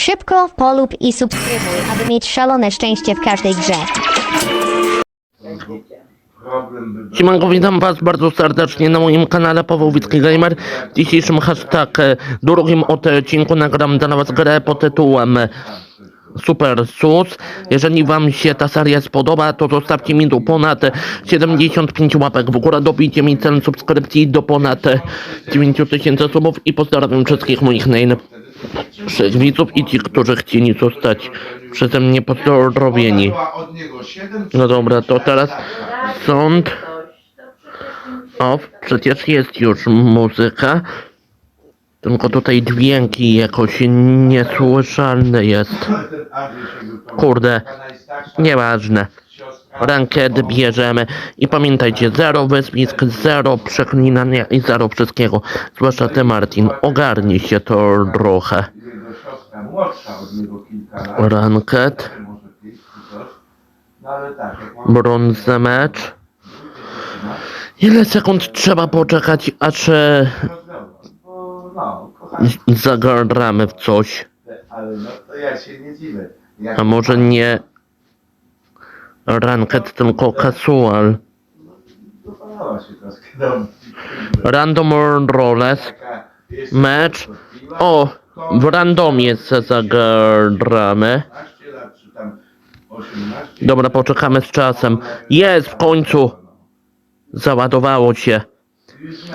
Szybko polub i subskrybuj, aby mieć szalone szczęście w każdej grze. Siemanko, witam was bardzo serdecznie na moim kanale Paweł Wicki Gamer. W dzisiejszym hashtag e, drugim odcinku nagram dla was grę pod tytułem Super Sus. Jeżeli wam się ta seria spodoba, to zostawcie mi do ponad 75 łapek w górę, dobijcie mi cel subskrypcji do ponad 9000 subów i pozdrawiam wszystkich moich najlepszych widzów i ci, którzy chcieli zostać przeze mnie pozdrowieni. Była od niego 7 No dobra, to teraz sąd. O, przecież jest już muzyka. Tylko tutaj dźwięki jakoś niesłyszalne jest. Kurde, nieważne. Ranket bierzemy i pamiętajcie, zero wyspisk, zero przeklinania i zero wszystkiego. Zwłaszcza ty Martin, ogarnij się to trochę. Tak, mam brązy mecz. Ile sekund trzeba poczekać, aż zagramy w coś? no A może nie ranket, tylko casual. Random roles, mecz. O, w randomie se zagramy. 15 lat, czy tam 18. Dobra, poczekamy z czasem. Jest w końcu. Załadowało się.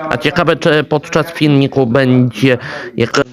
A ciekawe, czy podczas filmiku będzie jakaś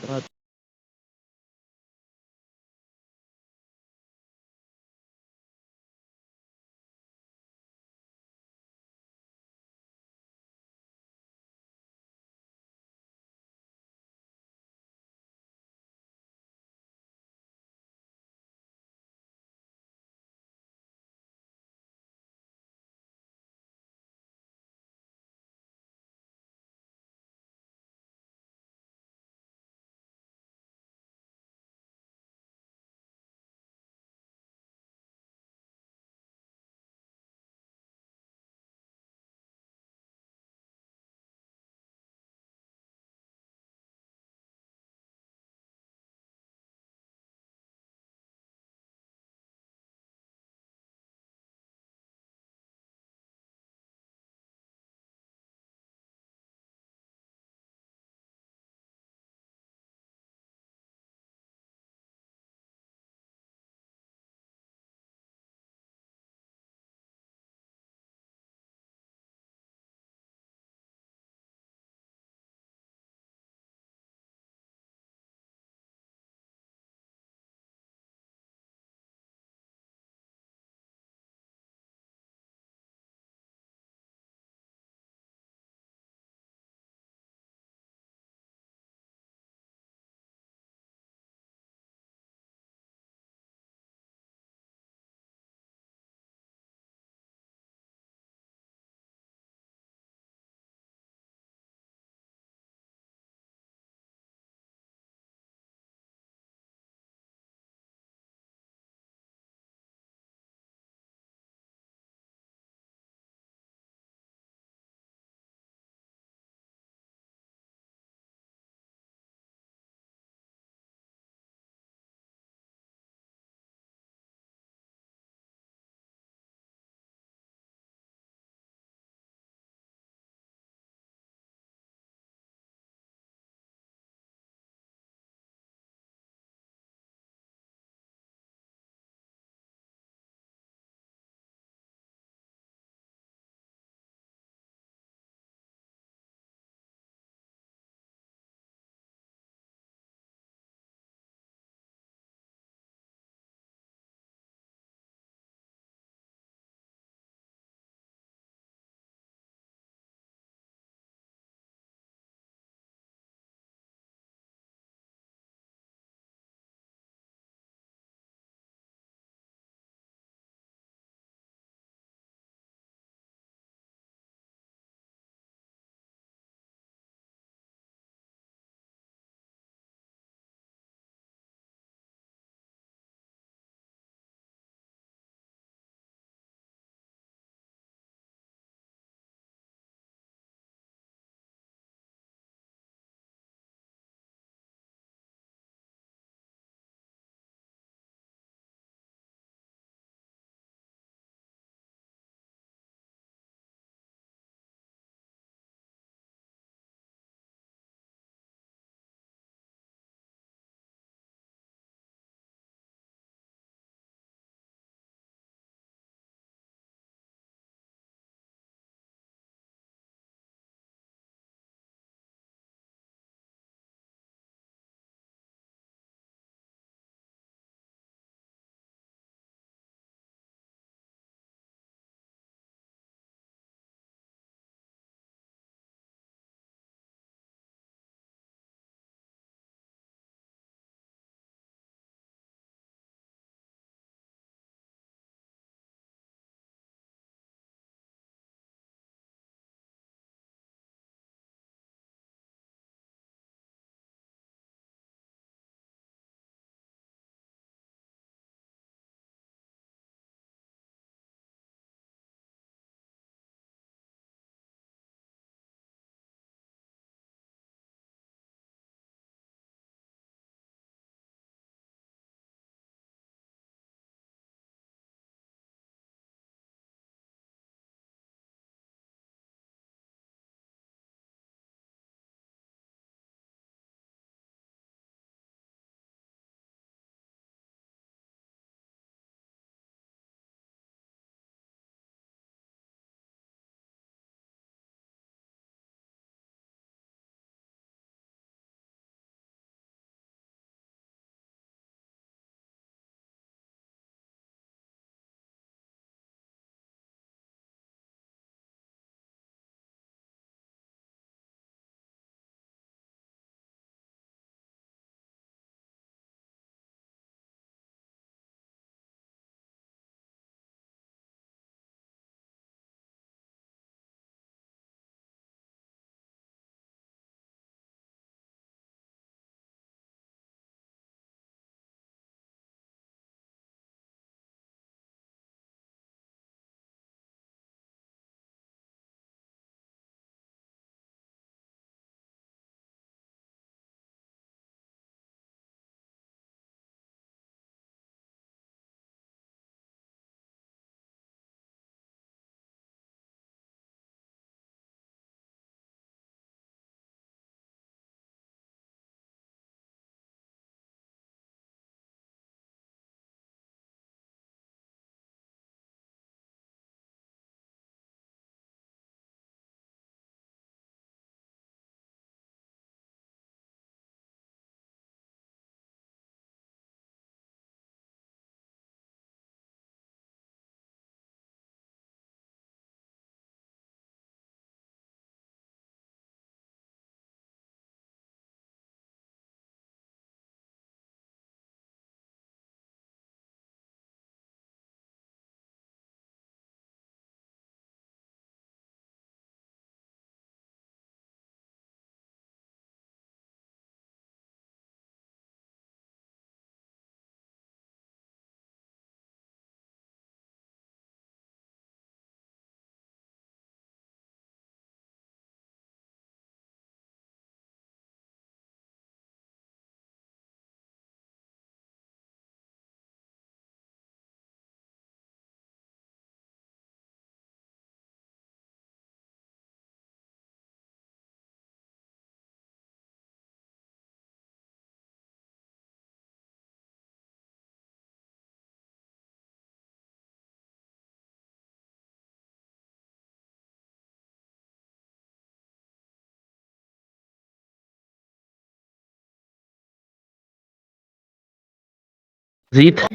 Zit,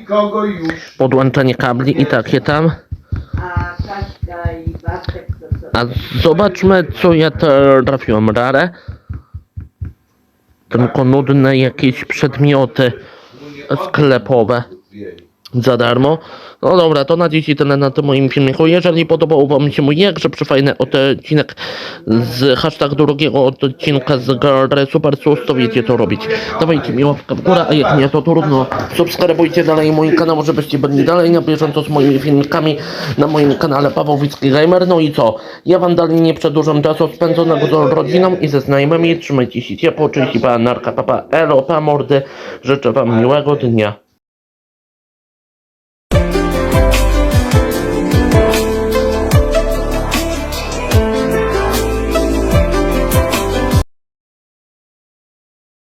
podłączenie kabli i takie tam. A zobaczmy, co ja trafiłem. Rare. Tylko nudne jakieś przedmioty sklepowe za darmo. No dobra, to na dziś tyle na tym moim filmiku. Jeżeli podobał wam się mój jakże przefajny odcinek z hashtag drugiego odcinka z gry Super Sus, to wiecie co robić. Dawajcie mi łapkę w górę, a jak nie to trudno. Subskrybujcie dalej mój kanał, żebyście byli dalej na bieżąco z moimi filmikami na moim kanale Paweł Wicki Gamer. No i co? Ja wam dalej nie przedłużam czasu spędzonego z rodziną i ze znajomymi. Trzymajcie się ciepło, cześć, pa, narka, papa, elo, pa, mordy. Życzę wam miłego dnia.